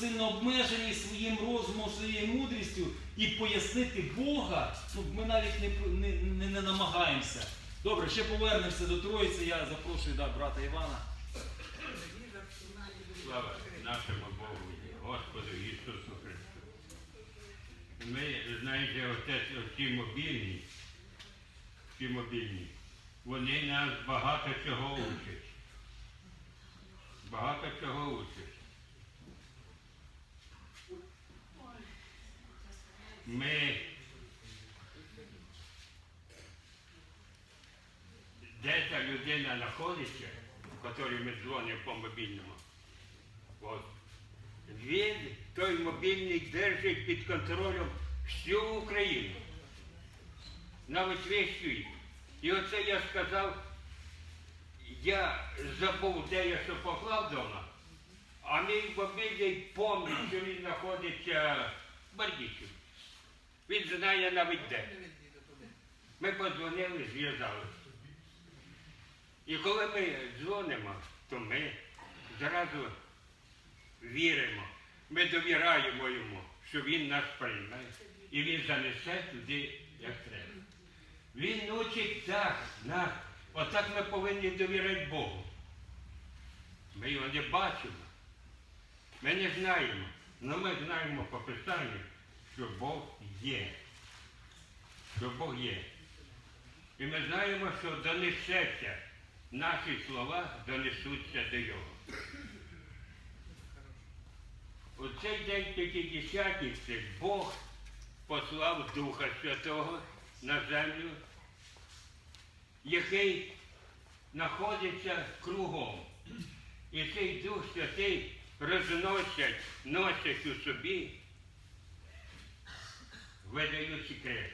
сильно обмежені своїм розумом, своєю мудрістю і пояснити Бога, ну, ми навіть не, не, не, не намагаємося. Добре, ще повернемося до Троїці. Я запрошую да, брата Івана. Слава нашому Богу, Господу Ісусу Христу. Ми, знаєте, отець, оці мобільні, ці мобільні, вони нас багато чого учать. Багато чого учать. Ми де та людина знаходиться, якій ми дзвонимо по мобільному, От. Він, той мобільний, держить під контролем всю Україну. Навіть весь світ. І оце я сказав, я забув, де я що поклав вдома, а мій мобільний пам'ятає, що він знаходиться в Бердичеві. Він знає навіть де. Ми подзвонили, зв'язалися. І коли ми дзвонимо, то ми зразу віримо, ми довіряємо йому, що він нас прийме і він занесе туди, як треба. Він учить так, нас. Отак ми повинні довіряти Богу. Ми його не бачимо. Ми не знаємо. але ми знаємо по Писанню, що Бог є. Що Бог є. І ми знаємо, що донесеться, наші слова донесуться до Його. У цей день П'ятидесятниці Бог послав Духа Святого на землю, який знаходиться кругом. І цей Дух Святий розносять, носять у собі, видають секрет,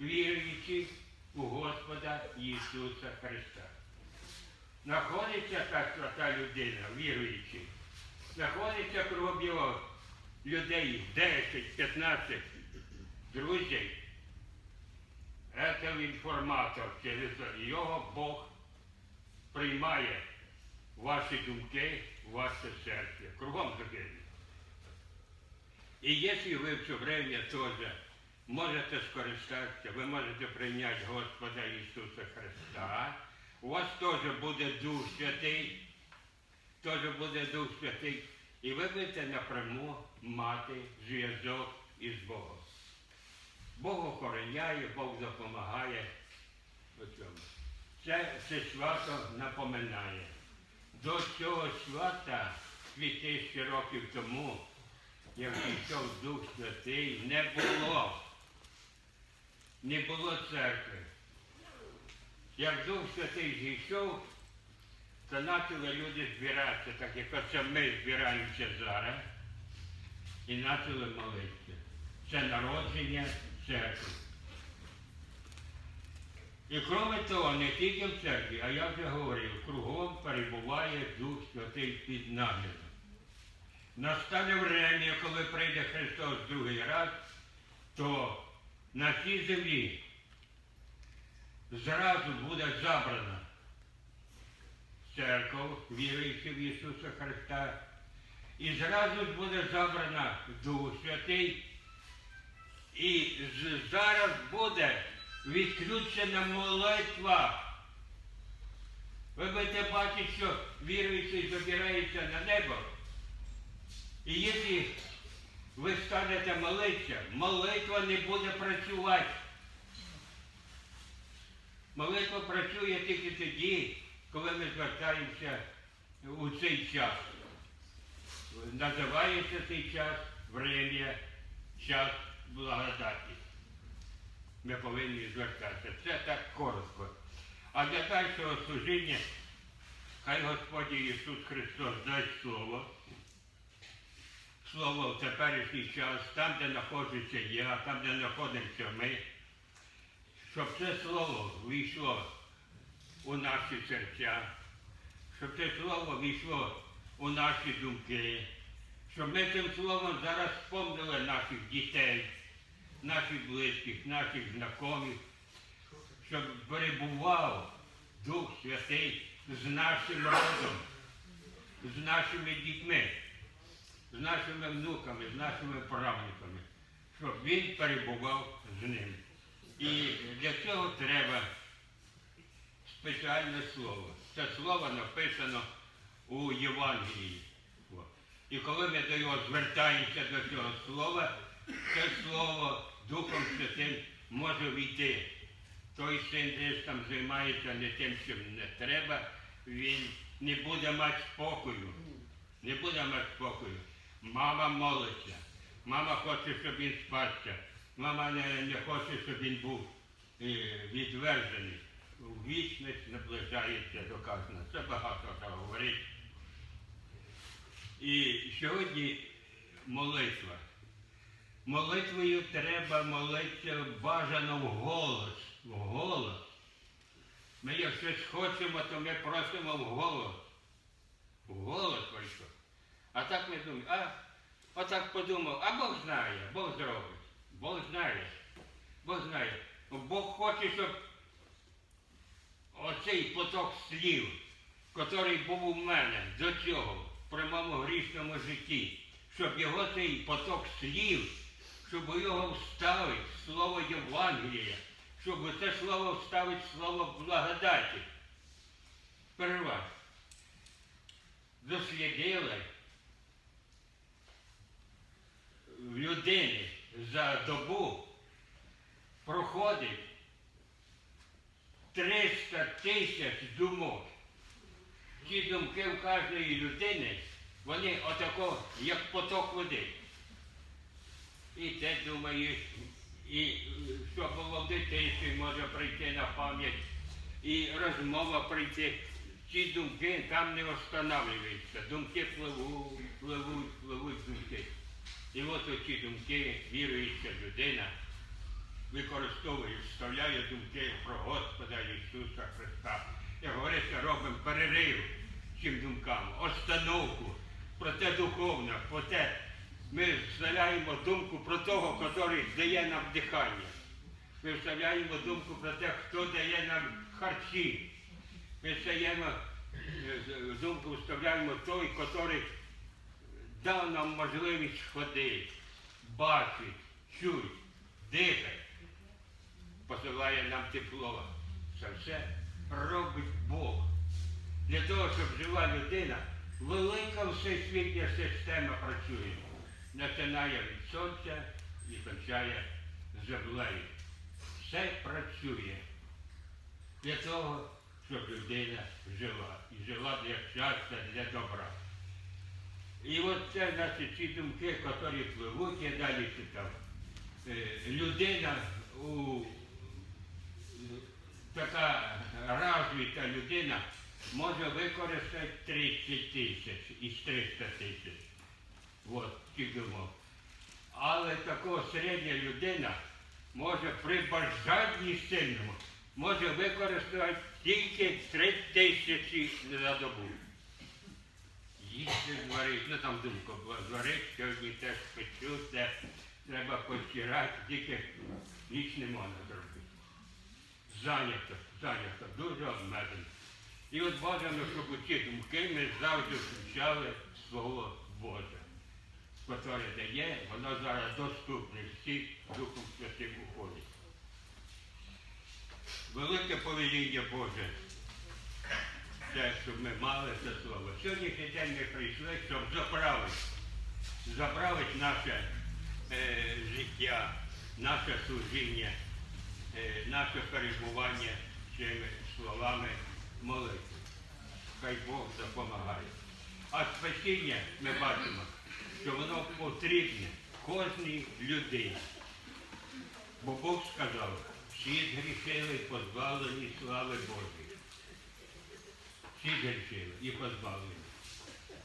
віруючи у Господа Ісуса Христа. Знаходиться та свята людина, віруючи, знаходиться кругом його людей 10-15 друзів. Це інформатор, через його Бог приймає ваші думки, ваше серце. Кругом закинуть. І якщо ви в це время теж можете скористатися, ви можете прийняти Господа Ісуса Христа, у вас теж буде Дух Святий, теж буде Дух Святий, і ви будете напряму мати зв'язок із Богом. Бог охороняє, Бог допомагає. Це, це свято напоминає. До цього свята 2000 років тому, як пішов Дух Святий, не було. Не було церкви. Як Дух Святий зійшов, то почали люди збиратися, так як оце ми збираємося зараз, і почали молитися. Це народження церкви. І крім того, не тільки в церкві, а я вже говорив, кругом перебуває Дух Святий під наглядом. Настане время, коли прийде Христос другий раз, то на цій землі зразу буде забрана церква, віруючи в Ісуса Христа, і зразу буде забрана Дух Святий, і зараз буде відключена молитва. Ви будете бачити, що віруючий забирається на небо. І якщо ви станете молитися, молитва не буде працювати. Молитва працює тільки тоді, коли ми звертаємося у цей час. Називається цей час время, час благодаті. Ми повинні звертатися. Це так коротко. А для дальшого служіння хай Господь Ісус Христос дасть слово. Слово в теперішній час, там, де знаходжуся я, там, де знаходимося ми, щоб це слово війшло у наші серця, щоб це слово війшло у наші думки, щоб ми цим словом зараз спомнили наших дітей, наших близьких, наших знайомих, щоб перебував Дух Святий з нашим родом, з нашими дітьми. З нашими внуками, з нашими правнуками, щоб він перебував з ним. І для цього треба спеціальне слово. Це слово написано у Євангелії. І коли ми до його звертаємося до цього слова, це слово Духом Святим може війти. Той син десь там займається не тим, чим не треба, він не буде мати спокою. Не буде мати спокою. Мама молиться. Мама хоче, щоб він спасся. Мама не, не хоче, щоб він був е, відвержений. Вічність наближається доказано. Це багато треба говорить. І сьогодні молитва. Молитвою треба молитися бажано в голос. В голос. Ми як щось хочемо, то ми просимо в голос. В голос прийшов. А так ми думаємо, а отак подумав, а Бог знає, Бог зробить. Бог знає. Бог знає. Бог хоче, щоб оцей поток слів, який був у мене до цього, при моєму грішному житті, щоб його цей поток слів, щоб його вставити, слово Євангелія, щоб це слово вставити слово благодаті. Перервати. Дослідили в людини за добу проходить 300 тисяч думок. Ці думки в кожної людини, вони отако, як поток води. І те думаєш, і е, що було в дитинстві, може прийти на пам'ять, і розмова прийти. Ці думки там не встановлюються. Думки пливуть, пливуть, пливуть думки. І от оці думки, віруюча людина, використовує, вставляє думки про Господа Ісуса Христа. Як говориться, робимо перерив цим думкам, остановку про те духовне, про те, ми вставляємо думку про того, який дає нам дихання. Ми вставляємо думку про те, хто дає нам харчі. Ми встаємо, е, думку вставляємо той, який дав нам можливість ходити, бачити, чути, дихати, посилає нам тепло. Це все робить Бог. Для того, щоб жива людина, велика всесвітня система працює. Починає від сонця і кончає землею. Все працює для того, щоб людина жила. І жила для щастя, для добра. І от це наші ці думки, які пливуть, я далі читав. Е, Людина у така розвита людина може використати 30 тисяч із 300 тисяч. От, ці думок. Але така середня людина може при бажанні сильному може використати тільки 3 тисячі на добу. Їсти зварити, ну там думка була, зварити, сьогодні теж печу, це треба постирати, тільки ніч не можна зробити. Зайнято, зайнято, дуже обмежено. І от бажано, щоб у ці думки ми завжди включали Слово Боже, яке дає, воно зараз доступне всіх Духом Святим уходить. Велике повеління Боже, те, щоб ми мали це слово. Сьогоднішній день ми прийшли, щоб заправити, заправити наше е, життя, наше служіння, е, наше перебування цими словами молитви. Хай Бог допомагає. А спасіння ми бачимо, що воно потрібне кожній людині. Бо Бог сказав, всі згрішили, позбавлені слави Божої. Всі згрішили і позбавлені.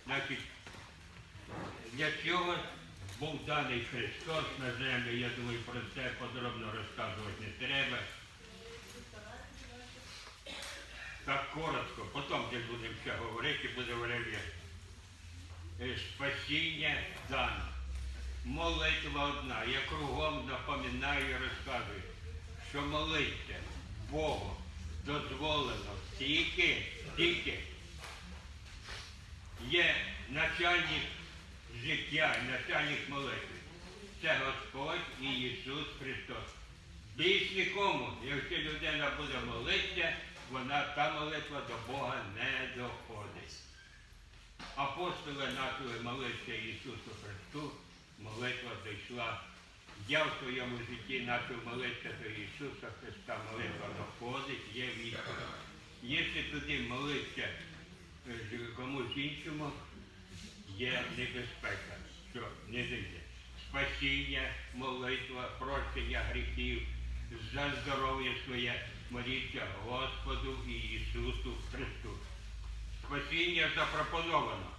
Значить, для цього був даний Христос на землі, я думаю, про це подробно розказувати не треба. Так коротко, потім де будемо ще говорити, буде время. Е, Спасіння дано. Молитва одна. Я кругом напоминаю і розказую, що молиться Богу дозволено тільки, тільки є начальник життя начальник молитви. Це Господь і Ісус Христос. Більш нікому, якщо людина буде молитися, вона та молитва до Бога не доходить. Апостоли почали молитися Ісусу Христу, молитва дійшла. Я в своєму житті почав молитися до Ісуса Христа, молитва доходить, є відповідь. Якщо туди молитися е, комусь іншому, є небезпека, що не дійде. Спасіння, молитва, прощення гріхів, за здоров'я своє, моліться Господу і Ісусу Христу. Спасіння запропоновано.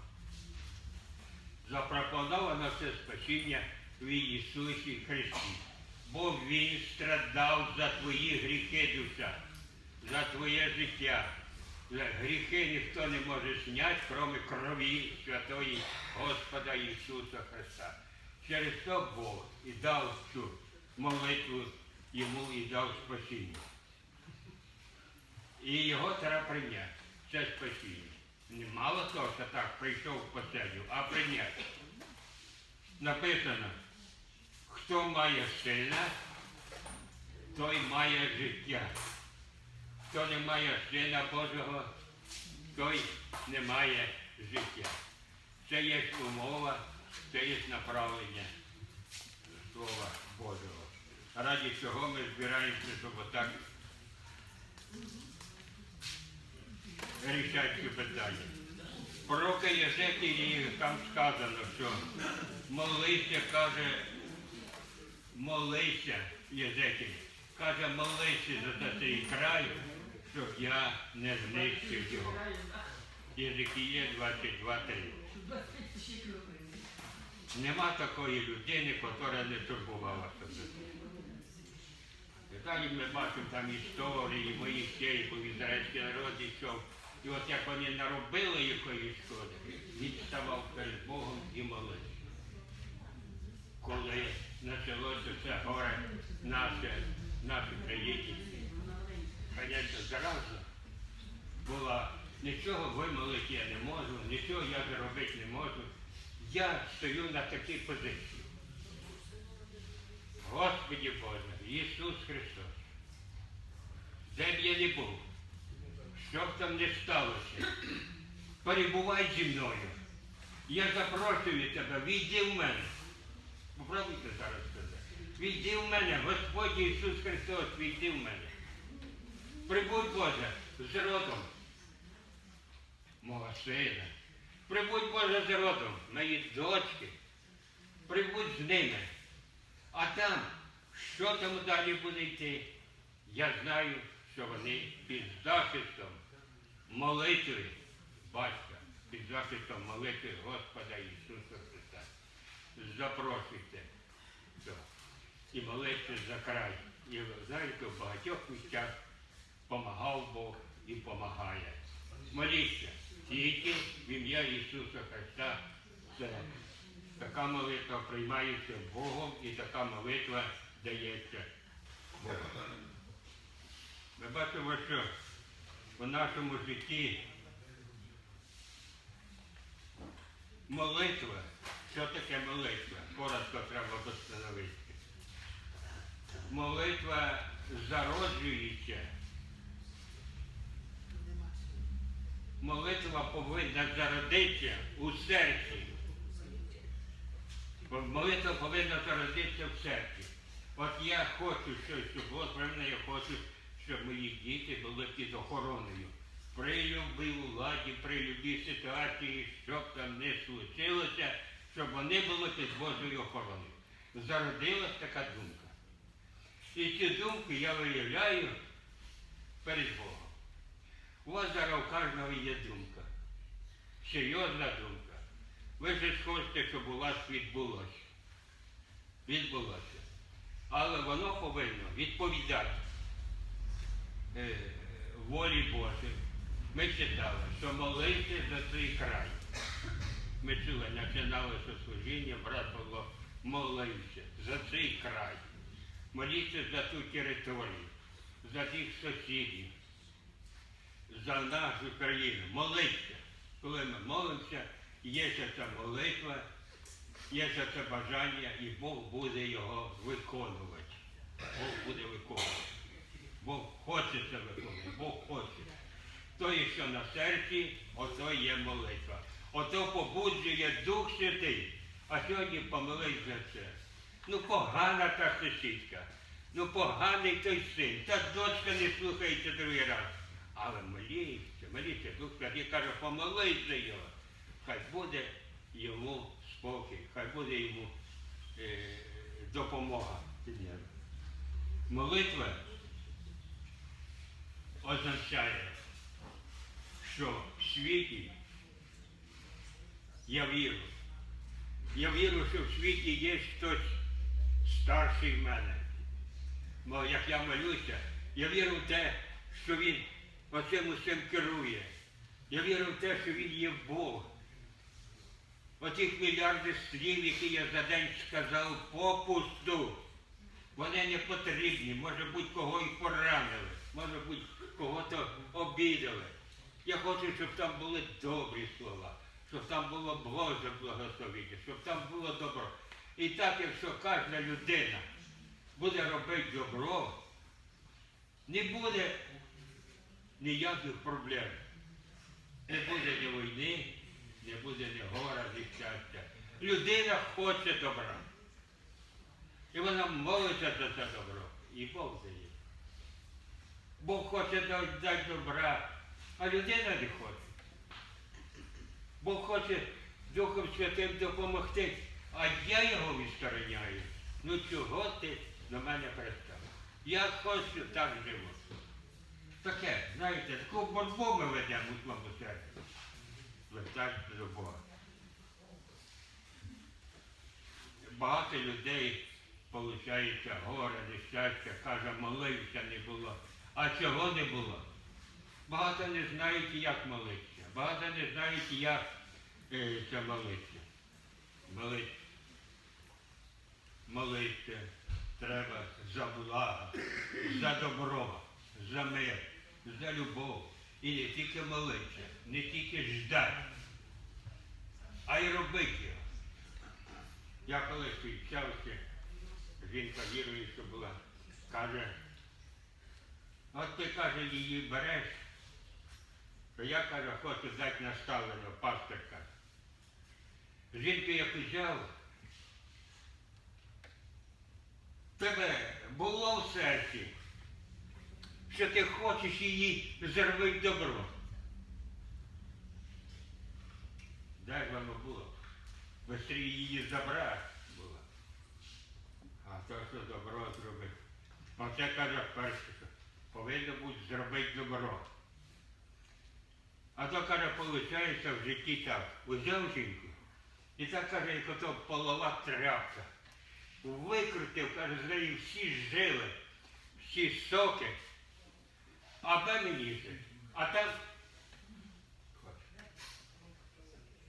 Запропоновано це спасіння в Ісусі Христі. Бо Він страдав за твої гріхи, душа, за твоє життя. Гріхи ніхто не може зняти, крім крові святої Господа Ісуса Христа. Через то Бог і дав цю молитву йому і дав спасіння. І його треба прийняти. Це спасіння. Не мало того, що так прийшов в поселю, а прийняти. Написано, хто має сина, той має життя. Хто не має сина Божого, той не має життя. Це є умова, це є направлення Слова Божого. Раді чого ми збираємося, щоб отак рішати питання. Пророка Єзекії там сказано, що молися, каже, молися, Єзекій, каже, молися за цей край, щоб я не знищив його. Єзекіє 22.3. Нема такої людини, яка не турбувалася за Далі ми бачимо там історії дітей, бо ізраїльський народ йшов. І от як вони наробили якоїсь шкоди, він ставав перед Богом і молився. Коли почалося це горе наше, нашій країні, звісно, зараза була, нічого вимолити я не можу, нічого я заробити не можу. Я стою на такій позиції. Господи Боже, Ісус Христос, де б я не був, що б там не сталося, перебувай зі мною. Я запрошую тебе, війди в мене. Попробуйте зараз. Війди в мене, Господь Ісус Христос, війди в мене. Прибудь Боже з родом мого сина. Прибудь Боже з родом моєї дочки. Прибудь з ними. А там, що там далі буде йти, я знаю, що вони під захистом молитви батька, під захистом молитви Господа Ісуса Христа. Запрошуйте. І молиться за край. І знаєте, в багатьох місцях помагав Бог і помагає. Моліться тільки в ім'я Ісуса Христа. Це така молитва приймається Богом і така молитва дається Богом. Ми бачимо, що в нашому житті молитва, що таке молитва? Коротко треба встановити. Молитва зароджується. Молитва повинна зародитися у серці. Молитва повинна зародитися в серці. От я хочу щось, щоб мене я хочу, щоб мої діти були під охороною. При любій владі, при любій ситуації, щоб там не случилося, щоб вони були під Божою охороною. Зародилась така думка. І цю думку я виявляю перед Богом. У вас зараз у кожного є думка. Серйозна думка. Ви ж хочете, щоб у вас відбулося. Відбулося. Але воно повинно відповідати е, волі Божій. Ми читали, що молити за цей край. Ми чули, починалося служіння, брат Павло молився за цей край. Моліться за ту територію, за тих сусідів, за нашу країну. Молиться. Коли ми молимося, є ця молитва, є це бажання, і Бог буде його виконувати. Бог буде виконувати. Бог хоче це виконувати, Бог хоче. То, що на серці, ото є молитва. Ото побуджує Дух Святий. А сьогодні помолись за це. Ну погана та сусідка. Ну поганий той син. Та дочка не слухається другий раз. Але моліться, моліться, Дух Святий каже, помолись за його. Хай буде йому спокій, хай буде йому е, допомога. Молитва означає, що в світі я вірю. Я вірю, що в світі є хтось старший мене. Як я молюся, я вірю в те, що він оцим усім керує. Я вірю в те, що він є Бог. Отих мільярди слів, які я за день сказав попусту, вони не потрібні. Може бути, кого і поранили, може бути, кого-то обідали. Я хочу, щоб там були добрі слова, щоб там було Боже благословення, щоб там було добро. І так, якщо кожна людина буде робити добро, не буде ніяких проблем. Не буде ні війни, не буде ні гора, ні щастя. Людина хоче добра. І вона молиться за це добро. І Бог дає. Бог хоче дати добра, а людина не хоче. Бог хоче Духом Святим допомогти, а я його відстороняю. Ну чого ти на мене пристав? Я хочу так живу. Таке, знаєте, таку боротьбу ми ведемо у своєму серці. Звертайтеся до Бога. Багато людей, виходить, горе, нещастя, каже, молився не було. А чого не було? Багато не знають, як молитися. Багато не знають, як е, це молитися. Молитися. Молитися треба за благо, за добро, за мир, за любов. І не тільки молитися, не тільки ждати, а й робити його. Я колись зустрічався, жінка віруюча була, каже, от ти каже, її береш, то я каже, хочу дати наставлення, пастирка. Жінку як взяв, тебе було в серці, що ти хочеш її зробити добро. Дай воно було. Быстрее її забрати було. А то, що добро зробити. Оце каже перше, що повинно бути зробити добро. А то каже, виходить в житті так. Узяв жінку. І так каже, як ото полова тряпка. Викрутив, каже, з неї всі жили, всі соки. Аби мені ще. А там.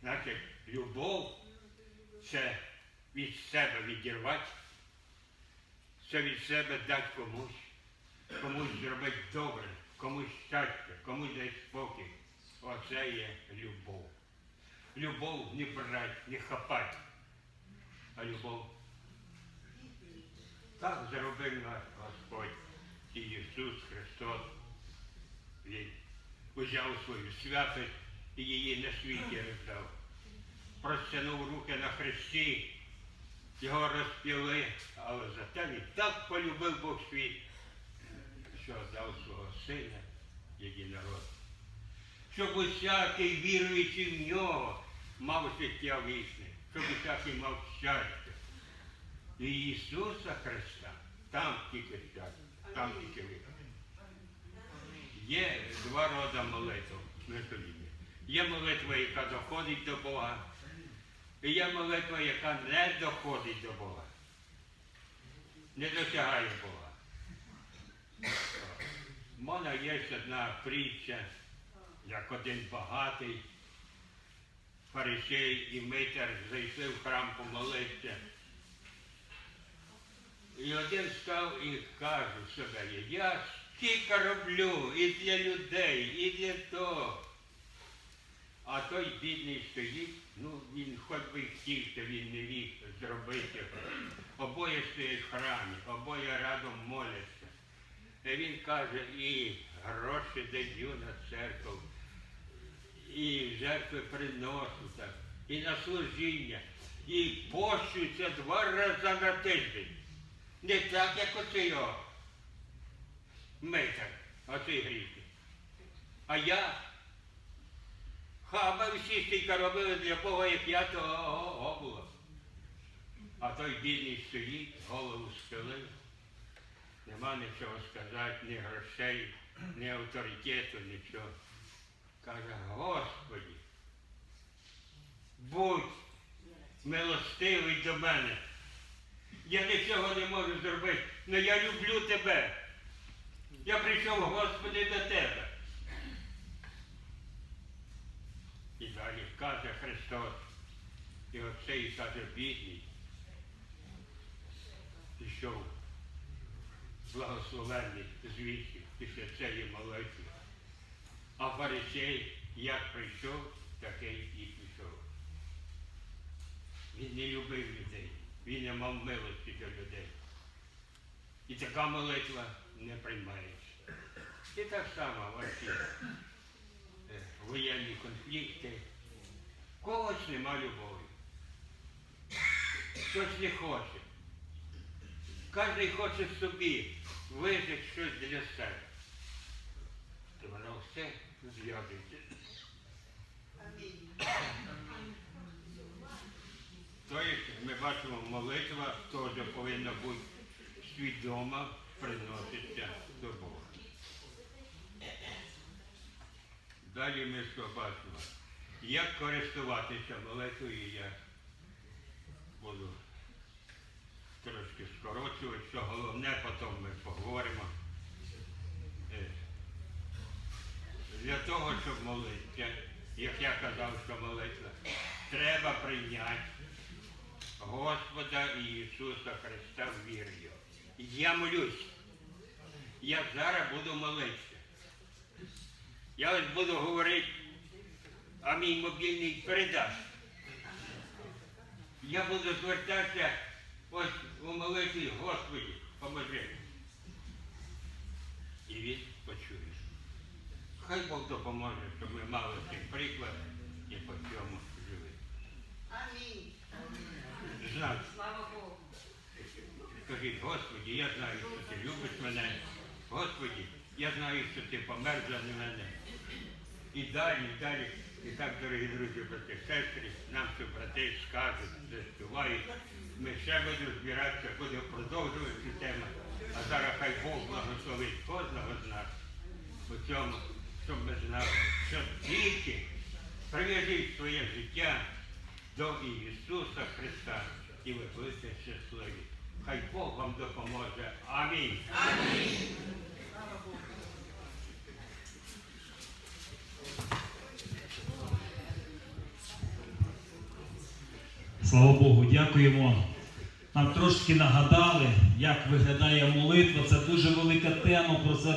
Значить, любов це від себе відірвати, це від себе дати комусь, комусь зробити добре, комусь щастя, комусь дати спокій. Оце є любов. Любов не брати, не хапати, а любов. Так зробив наш Господь Ісус Христос. Він узяв свою святость і її на світі роздав. Простягнув руки на хресті, його розпіли, але зате він так полюбив Бог світ, що дав свого сина єдинород. Щоб усякий віруючий в нього мав життя вічне, щоб усякий мав щастя. І Ісуса Христа, там тільки щастя, там тільки вихід. Є два роди молитв коліні. Є молитва, яка доходить до Бога, і є молитва, яка не доходить до Бога. Не досягає Бога. У є одна притча, як один багатий фарисей і митар зайшли в храм помолитися. І один став і каже себе, я стільки роблю і для людей, і для того. А той бідний стоїть, ну він хоч би хотів, то він не міг зробити. Обоє стоять в храмі, обоє разом моляться. І він каже, і гроші даю на церкву, і жертви приношу так, і на служіння, і пощуться два рази на тиждень. Не так, як оце його. Митар, оцей грішник. А я хаба всі стільки робили для Бога, як я, то ого було. А той бідний стоїть, голову схилив. Нема нічого сказати, ні грошей, ні авторитету, нічого. Каже, Господи, будь милостивий до мене. Я нічого не можу зробити, але я люблю тебе. Я прийшов, Господи, до тебе. І далі каже Христос, і оцей каже бідний, пішов благословенний звідси після цієї молитви. А фарисей як прийшов, такий і пішов. Він не любив людей, він не мав милості до людей. І така молитва не приймається. І так само ваші е, воєнні конфлікти. Когось нема любові. Хтось не хоче. Кожен хоче собі вижити щось для себе. І воно все зв'язується. Тобто ми бачимо, молитва теж повинна бути свідома, приноситься до Бога. Далі ми що бачимо? Як користуватися молитвою, я буду трошки скорочувати, що головне, потім ми поговоримо. Е, Для того, щоб молитися, як я казав, що молитва, треба прийняти Господа Ісуса Христа в вір'ю. Я молюсь. Я зараз буду молитися. Я ось буду говорити, а мій мобільний передасть. Я буду звертатися ось у молитві, Господи, поможи. І він почує. Хай Бог допоможе, щоб ми мали цей приклад і по цьому жили. Амінь. Слава Богу. Скажіть, Господи, я знаю, що ти любиш мене. Господи, я знаю, що ти помер за мене. І далі, і далі. І так, дорогі друзі, брати, сестри, нам брати скажуть, заспівають. Ми ще будемо збиратися, будемо продовжувати цю тему. А зараз хай Бог благословить кожного з нас у цьому, щоб ми знали, що тільки прив'яжіть своє життя до Ісуса Христа, і ви будете щасливі. Хай Бог вам допоможе. Амінь. Слава Богу, дякуємо. Нам трошки нагадали, як виглядає молитва. Це дуже велика тема. Про це